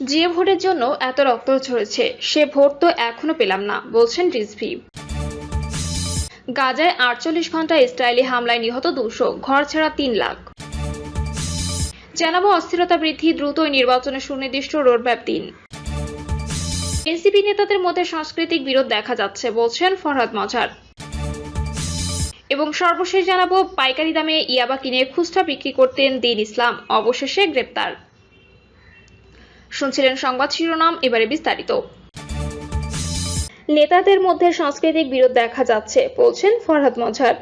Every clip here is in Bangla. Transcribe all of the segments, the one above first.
যে ভোটের জন্য এত রক্ত ঝরেছে, সে ভোট তো এখনও পেলাম না, বলছেন রিজভি। গাজায় আটচল্লিশ ঘণ্টা ইসরায়েলি হামলায় নিহত দুশো, ঘর ছাড়া তিন লাখ। জানাব অস্থিরতা বৃদ্ধি, দ্রুতই নির্বাচনে সুনির্দিষ্ট রোডম্যাপ দিন। এনসিপি নেতাদের মধ্যে সাংস্কৃতিক বিরোধ দেখা যাচ্ছে, বলছেন ফরহাদ মজার। এবং সর্বশেষ জানাব, পাইকারি দামে ইয়াবা কিনে খুচরা বিক্রি করতেন দিন ইসলাম, অবশেষে গ্রেপ্তার। শুনছিলেন সংবাদ শিরোনাম এবারে বিস্তারিত। নেতাদের মধ্যে সাংস্কৃতিক বিরোধ দেখা যাচ্ছে বলছেন ফরহাদ মজার।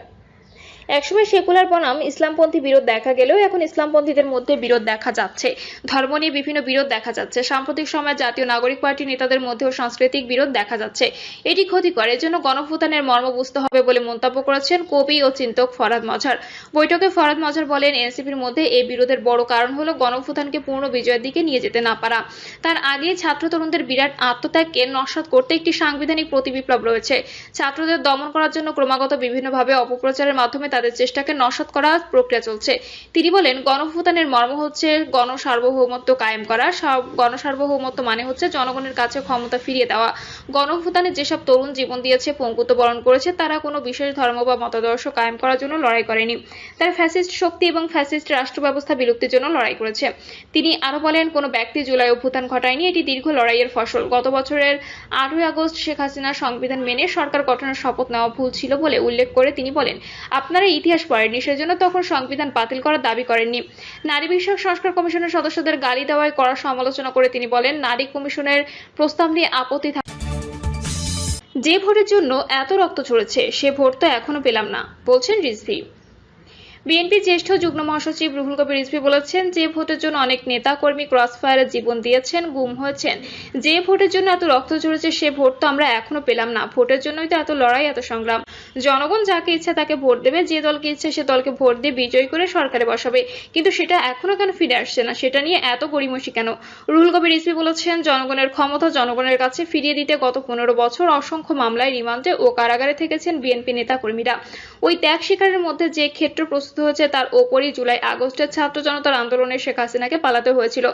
একসময় সেকুলার বনাম ইসলামপন্থী বিরোধ দেখা গেলেও এখন ইসলামপন্থীদের মধ্যে বিরোধ দেখা যাচ্ছে। ধর্ম নিয়ে বিভিন্ন বিরোধ দেখা যাচ্ছে। সাম্প্রতিক সময়ে জাতীয় নাগরিক পার্টি নেতাদের মধ্যেও সাংস্কৃতিক বিরোধ দেখা যাচ্ছে। এটি ক্ষতিকর। এর জন্য গণভূতানের মর্ম বুঝতে হবে বলে মন্তব্য করেছেন কবি ও চিন্তক ফরাদ মজার বৈঠকে ফরাদ মজার বলেন, এনসিপির মধ্যে এই বিরোধের বড় কারণ হলো গণভূতানকে পূর্ণ বিজয়ের দিকে নিয়ে যেতে না পারা। তার আগে ছাত্র তরুণদের বিরাট আত্মত্যাগকে নস্বাত করতে একটি সাংবিধানিক প্রতিবিপ্লব রয়েছে। ছাত্রদের দমন করার জন্য ক্রমাগত বিভিন্নভাবে অপপ্রচারের মাধ্যমে তাদের চেষ্টাকে নস্বাত করার প্রক্রিয়া চলছে। তিনি বলেন গণভূতানের মর্ম হচ্ছে গণসার্বভৌমত্ব কায়েম করা। সার- গণসার্বভৌমত্ব মানে হচ্ছে জনগণের কাছে ক্ষমতা ফিরিয়ে দেওয়া। গণভূতানে যেসব তরুণ জীবন দিয়েছে, পঙ্গুত্ব বরণ করেছে, তারা কোনো বিশেষ ধর্ম বা মতাদর্শ কায়েম করার জন্য লড়াই করেনি। তারা ফ্যাসিস্ট শক্তি এবং ফ্যাসিস্ট রাষ্ট্র ব্যবস্থা বিলুপ্তির জন্য লড়াই করেছে। তিনি আরও বলেন, কোনো ব্যক্তি জুলাই অভ্যুত্থান ঘটায়নি, এটি দীর্ঘ লড়াইয়ের ফসল। গত বছরের আটই আগস্ট শেখ হাসিনার সংবিধান মেনে সরকার গঠনের শপথ নেওয়া ভুল ছিল বলে উল্লেখ করে তিনি বলেন, আপনারা ইতিহাস পড়েনি, সেজন্য তখন সংবিধান বাতিল করার দাবি করেননি। নারী বিষয়ক সংস্কার কমিশনের সদস্যদের গালি দেওয়ায় করা সমালোচনা করে তিনি বলেন, নারী কমিশনের প্রস্তাব নিয়ে আপত্তি থাক- যে ভোটের জন্য এত রক্ত ঝরেছে, সে ভোট তো এখনও পেলাম না, বলছেন রিজভি। বিএনপি জ্যেষ্ঠ যুগ্ম মহাসচিব রুহুল কবির রিজভি বলেছেন, যে ভোটের জন্য অনেক নেতা কর্মী ক্রসফায়ারে জীবন দিয়েছেন, গুম হয়েছেন। যে ভোটের জন্য এত রক্ত ঝরেছে, সে ভোট তো আমরা এখনও পেলাম না, ভোটের জন্যই তো এত লড়াই, এত সংগ্রাম। জনগণ যাকে ইচ্ছে তাকে ভোট দেবে, যে দলকে ইচ্ছে সে দলকে ভোট দিয়ে বিজয়ী করে সরকারে বসাবে। কিন্তু সেটা এখনও কেন ফিরে আসছে না, সেটা নিয়ে এত গড়িমসি কেন? রুহুল কবির রিজভি বলেছেন, জনগণের ক্ষমতা জনগণের কাছে ফিরিয়ে দিতে গত পনেরো বছর অসংখ্য মামলায় রিমান্ডে ও কারাগারে থেকেছেন বিএনপি নেতা কর্মীরা ওই ত্যাগ শিকারের মধ্যে যে ক্ষেত্র প্রস্তুত হয়েছে তার ওপরই জুলাই আগস্টের ছাত্র জনতার আন্দোলনে শেখ হাসিনাকে পালাতে হয়েছিল।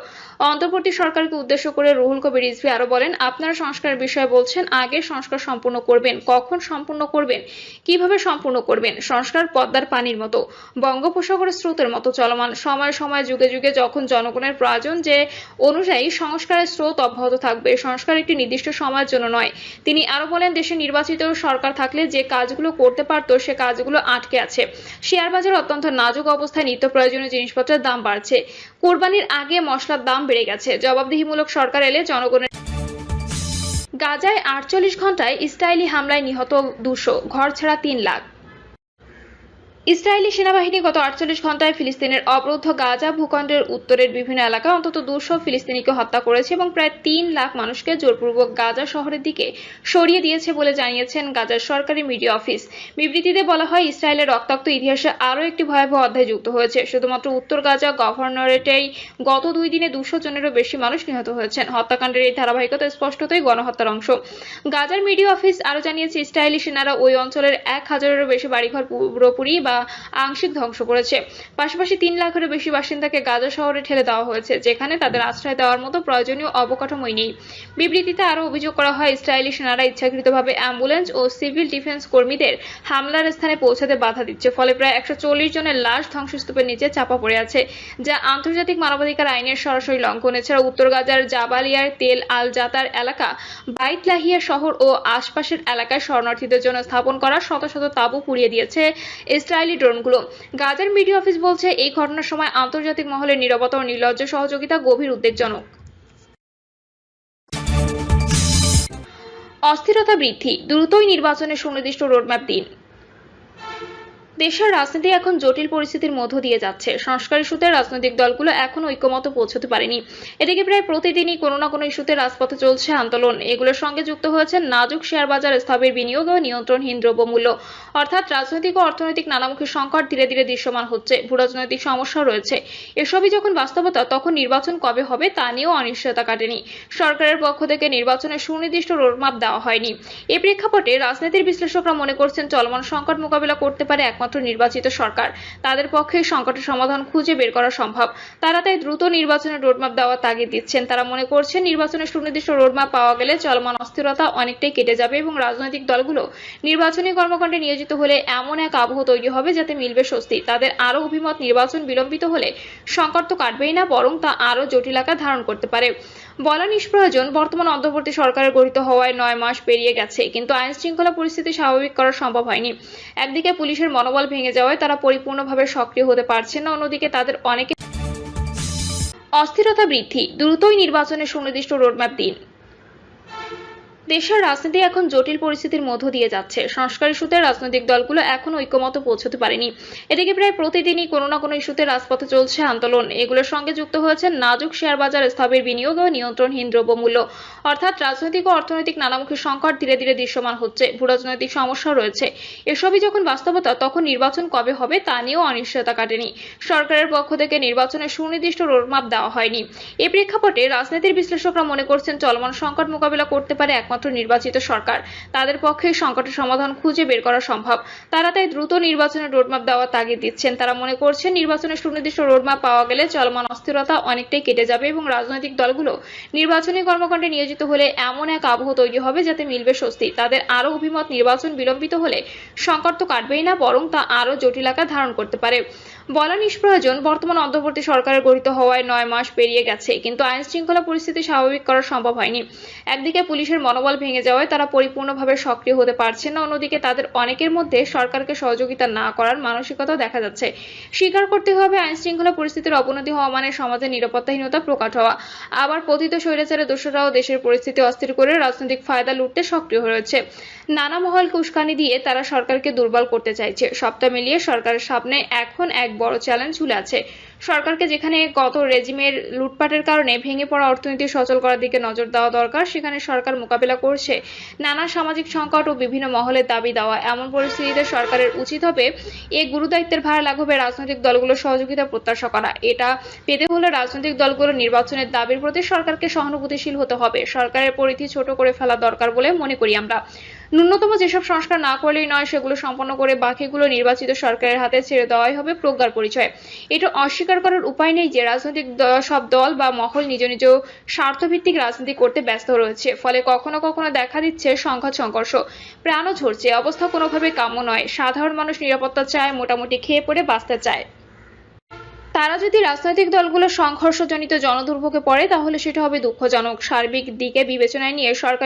অন্তর্বর্তী সরকারকে উদ্দেশ্য করে রুহুল কবির রিজভি আরও বলেন, আপনারা সংস্কারের বিষয়ে বলছেন, আগে সংস্কার সম্পূর্ণ করবেন। কখন সম্পূর্ণ করবেন? কীভাবে সম্পূর্ণ করবেন? সংস্কার পদ্মার পানির মতো। বঙ্গোপসাগরের স্রোতের মতো চলমান। সময় সময় যুগে যুগে যখন জনগণের প্রয়োজন যে অনুযায়ী সংস্কারের স্রোত অব্যাহত থাকবে, সংস্কার একটি নির্দিষ্ট সময়ের জন্য নয়। তিনি আরও বলেন, দেশে নির্বাচিত সরকার থাকলে যে কাজগুলো করতে পারত, সে কাজগুলো আটকে আছে। শেয়ার বাজার অত্যন্ত নাজুক অবস্থায় নিত্য প্রয়োজনীয় জিনিসপত্রের দাম বাড়ছে। কোরবানির আগে মশলার দাম বেড়ে গেছে। জবাবদিহিমূলক সরকার এলে জনগণের গাজায় আটচল্লিশ ঘন্টায় ইসরায়েলি হামলায় নিহত দুশো ঘর ছাড়া তিন লাখ। ইসরায়েলি সেনাবাহিনী গত আটচল্লিশ ঘন্টায় ফিলিস্তিনের অবরুদ্ধ গাজা ভূখণ্ডের উত্তরের বিভিন্ন এলাকায় অন্তত দুশো ফিলিস্তিনিকে হত্যা করেছে এবং প্রায় তিন লাখ মানুষকে জোরপূর্বক গাজা শহরের দিকে সরিয়ে দিয়েছে বলে জানিয়েছেন গাজার সরকারি মিডিয়া অফিস। বিবৃতিতে বলা হয়, ইসরায়েলের রক্তাক্ত ইতিহাসে আরও একটি ভয়াবহ অধ্যায় যুক্ত হয়েছে। শুধুমাত্র উত্তর গাজা গভর্নরেটেই গত দুই দিনে দুশো জনেরও বেশি মানুষ নিহত হয়েছেন। হত্যাকাণ্ডের এই ধারাবাহিকতা স্পষ্টতই গণহত্যার অংশ। গাজার মিডিয়া অফিস আরও জানিয়েছে, ইসরায়েলি সেনারা ওই অঞ্চলের এক হাজারেরও বেশি বাড়িঘর পুরোপুরি বা আংশিক ধ্বংস করেছে। পাশাপাশি তিন লাখেরও বেশি বাসিন্দাকে গাজা শহরে ঠেলে দেওয়া হয়েছে, যেখানে তাদের আশ্রয় দেওয়ার মতো প্রয়োজনীয় অবকাঠামোই নেই। বিবৃতিতে আরও অভিযোগ করা হয়, ইসরায়েলি সেনারা ইচ্ছাকৃতভাবে অ্যাম্বুলেন্স ও সিভিল ডিফেন্স কর্মীদের হামলার স্থানে পৌঁছাতে বাধা দিচ্ছে, ফলে প্রায় একশো চল্লিশ জনের লাশ ধ্বংসস্তূপের নিচে চাপা পড়ে আছে, যা আন্তর্জাতিক মানবাধিকার আইনের সরাসরি লঙ্ঘন। এছাড়া উত্তর গাজার জাবালিয়ার তেল আল জাতার এলাকা, বাইত লাহিয়া শহর ও আশপাশের এলাকায় শরণার্থীদের জন্য স্থাপন করা শত শত তাঁবু পুড়িয়ে দিয়েছে ইসরায়েলি ড্রোনগুলো। গাজার মিডিয়া অফিস বলছে, এই ঘটনার সময় আন্তর্জাতিক মহলের নিরবতা ও নির্লজ্জ সহযোগিতা গভীর উদ্বেগজনক অস্থিরতা বৃদ্ধি, দ্রুতই নির্বাচনের সুনির্দিষ্ট রোডম্যাপ দিন। দেশের রাজনীতি এখন জটিল পরিস্থিতির মধ্য দিয়ে যাচ্ছে। সংস্কার ইস্যুতে রাজনৈতিক দলগুলো এখনও ঐক্যমত পৌঁছতে পারেনি। এদিকে প্রায় প্রতিদিনই কোনো না কোনো ইস্যুতে রাজপথে চলছে আন্দোলন। এগুলোর সঙ্গে যুক্ত হয়েছে নাজুক শেয়ার বাজার স্থবির বিনিয়োগ ও নিয়ন্ত্রণহীন দ্রব্যমূল্য অর্থাৎ রাজনৈতিক ও অর্থনৈতিক নানামুখী সংকট ধীরে ধীরে দৃশ্যমান হচ্ছে। ভূরাজনৈতিক সমস্যা রয়েছে। এসবই যখন বাস্তবতা, তখন নির্বাচন কবে হবে তা নিয়েও অনিশ্চয়তা কাটেনি। সরকারের পক্ষ থেকে নির্বাচনের সুনির্দিষ্ট রোডম্যাপ দেওয়া হয়নি। এ প্রেক্ষাপটে রাজনীতির বিশ্লেষকরা মনে করছেন চলমান সংকট মোকাবিলা করতে পারে একমাত্র একমাত্র নির্বাচিত সরকার। তাদের পক্ষে সংকটের সমাধান খুঁজে বের করা সম্ভব। তারা তাই দ্রুত নির্বাচনের রোডম্যাপ দেওয়ার তাগিদ দিচ্ছেন। তারা মনে করছেন, নির্বাচনের সুনির্দিষ্ট রোডম্যাপ পাওয়া গেলে চলমান অস্থিরতা অনেকটাই কেটে যাবে এবং রাজনৈতিক দলগুলো নির্বাচনী কর্মকাণ্ডে নিয়োজিত হলে এমন এক আবহ তৈরি হবে যাতে মিলবে স্বস্তি। তাদের আরও অভিমত নির্বাচন বিলম্বিত হলে সংকট তো কাটবেই না, বরং তা আরও জটিল আকার ধারণ করতে পারে। বলা নিষ্প্রয়োজন, বর্তমান অন্তর্বর্তী সরকারের গঠিত হওয়ায় নয় মাস পেরিয়ে গেছে, কিন্তু আইন শৃঙ্খলা পরিস্থিতি স্বাভাবিক করা সম্ভব হয়নি। একদিকে পুলিশের মনোবল ভেঙে যাওয়ায় তারা পরিপূর্ণভাবে সক্রিয় হতে পারছে না, অন্যদিকে তাদের অনেকে অস্থিরতা বৃদ্ধি, দ্রুতই নির্বাচনের সুনির্দিষ্ট রোডম্যাপ দিন। দেশের রাজনীতি এখন জটিল পরিস্থিতির মধ্য দিয়ে যাচ্ছে। সংস্কার ইস্যুতে রাজনৈতিক দলগুলো এখনও ঐক্যমত পৌঁছতে পারেনি। এদিকে প্রায় প্রতিদিনই কোনো না কোনো ইস্যুতে রাজপথে চলছে আন্দোলন। এগুলোর সঙ্গে যুক্ত হয়েছে নাজুক শেয়ার বাজার স্থবির বিনিয়োগ ও নিয়ন্ত্রণহীন দ্রব্যমূল্য অর্থাৎ রাজনৈতিক ও অর্থনৈতিক নানামুখী সংকট ধীরে ধীরে দৃশ্যমান হচ্ছে। ভূরাজনৈতিক সমস্যা রয়েছে। এসবই যখন বাস্তবতা, তখন নির্বাচন কবে হবে তা নিয়েও অনিশ্চয়তা কাটেনি। সরকারের পক্ষ থেকে নির্বাচনের সুনির্দিষ্ট রোডম্যাপ দেওয়া হয়নি। এ প্রেক্ষাপটে রাজনীতির বিশ্লেষকরা মনে করছেন চলমান সংকট মোকাবিলা করতে পারে একমাত্র নির্বাচিত সরকার। তাদের পক্ষে সংকটের সমাধান খুঁজে বের করা সম্ভব। তারা তাই দ্রুত নির্বাচনের রোডম্যাপ দেওয়ার তাগিদ দিচ্ছেন। তারা মনে করছেন, নির্বাচনের সুনির্দিষ্ট রোডম্যাপ পাওয়া গেলে চলমান অস্থিরতা অনেকটাই কেটে যাবে এবং রাজনৈতিক দলগুলো নির্বাচনী কর্মকাণ্ডে নিয়োজিত হলে এমন এক আবহ তৈরি হবে যাতে মিলবে স্বস্তি। তাদের আরও অভিমত নির্বাচন বিলম্বিত হলে সংকট তো কাটবেই না, বরং তা আরও জটিল আকার ধারণ করতে পারে। বলা নিষ্প্রয়োজন, বর্তমান অন্তর্বর্তী সরকারের গঠিত হওয়ায় নয় মাস পেরিয়ে গেছে, কিন্তু আইন শৃঙ্খলা পরিস্থিতি স্বাভাবিক করা সম্ভব হয়নি। একদিকে পুলিশের মনোবল ভেঙে যাওয়ায় তারা পরিপূর্ণভাবে সক্রিয় হতে পারছে না, অন্যদিকে তাদের অনেকের মধ্যে সরকারকে সহযোগিতা না করার মানসিকতাও দেখা যাচ্ছে। স্বীকার করতে হবে আইন শৃঙ্খলা পরিস্থিতির অবনতি হওয়া মানে সমাজের নিরাপত্তাহীনতা প্রকাশ হওয়া। আবার পতিত স্বৈরাচারের দোষরাও দেশের পরিস্থিতি অস্থির করে রাজনৈতিক ফায়দা লুটতে সক্রিয় হয়ে রয়েছে নানা মহল উস্কানি দিয়ে তারা সরকারকে দুর্বল করতে চাইছে। সবটা মিলিয়ে সরকারের সামনে এখন এক বড় চ্যালেঞ্জ ঝুলে আছে। সরকারকে যেখানে গত রেজিমের লুটপাটের কারণে ভেঙে পড়া অর্থনীতি সচল করার দিকে নজর দেওয়া দরকার, সেখানে সরকার মোকাবিলা করছে। নানা সামাজিক সংকট ও বিভিন্ন মহলের দাবি দেওয়া, এমন পরিস্থিতিতে সরকারের উচিত হবে এই গুরুদায়িত্বের ভার লাঘবে রাজনৈতিক দলগুলোর সহযোগিতা প্রত্যাশা করা। এটা পেতে হলে রাজনৈতিক দলগুলো নির্বাচনের দাবির প্রতি সরকারকে সহানুভূতিশীল হতে হবে। সরকারের পরিধি ছোট করে ফেলা দরকার বলে মনে করি আমরা। ন্যূনতম যেসব সংস্কার না করলেই নয়, সেগুলো সম্পন্ন করে বাকিগুলো নির্বাচিত সরকারের হাতে ছেড়ে দেওয়াই হবে প্রজ্ঞার পরিচয়। এটা অস্বীকার করার উপায় নেই যে রাজনৈতিক সব দল বা মহল নিজ নিজ স্বার্থভিত্তিক রাজনীতি করতে ব্যস্ত রয়েছে। ফলে কখনো কখনো দেখা দিচ্ছে সংঘাত সংঘর্ষ। প্রাণও ঝরছে। অবস্থা কোনোভাবে কাম্য নয়। সাধারণ মানুষ নিরাপত্তা চায়, মোটামুটি খেয়ে পড়ে বাঁচতে চায়। তারা যদি রাজনৈতিক দলগুলো সংঘর্ষজনিত জনদুর্ভোগে পড়ে, তাহলে সেটা হবে দুঃখজনক। সার্বিক দিকে বিবেচনায় নিয়ে সরকার